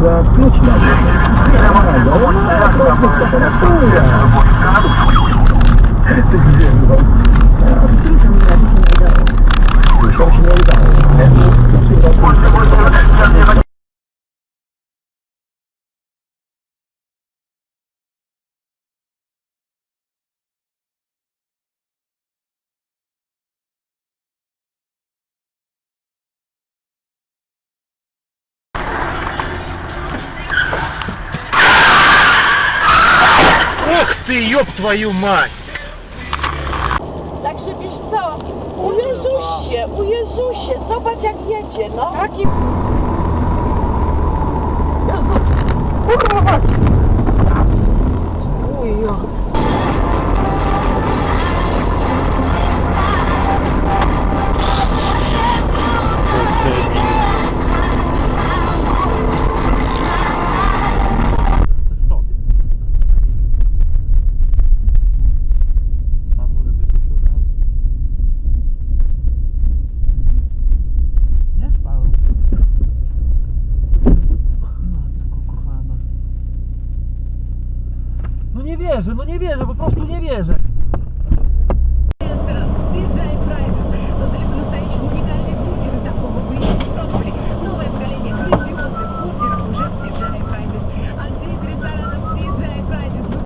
trzeba pluć na nie. No, no, no, Ох ты, ёб твою мать! Także wiesz co? U Jezusie, u Jezusie, zobacz jak jedzie, no. Taki... No nie wierzę, no nie wierzę, po prostu nie wierzę.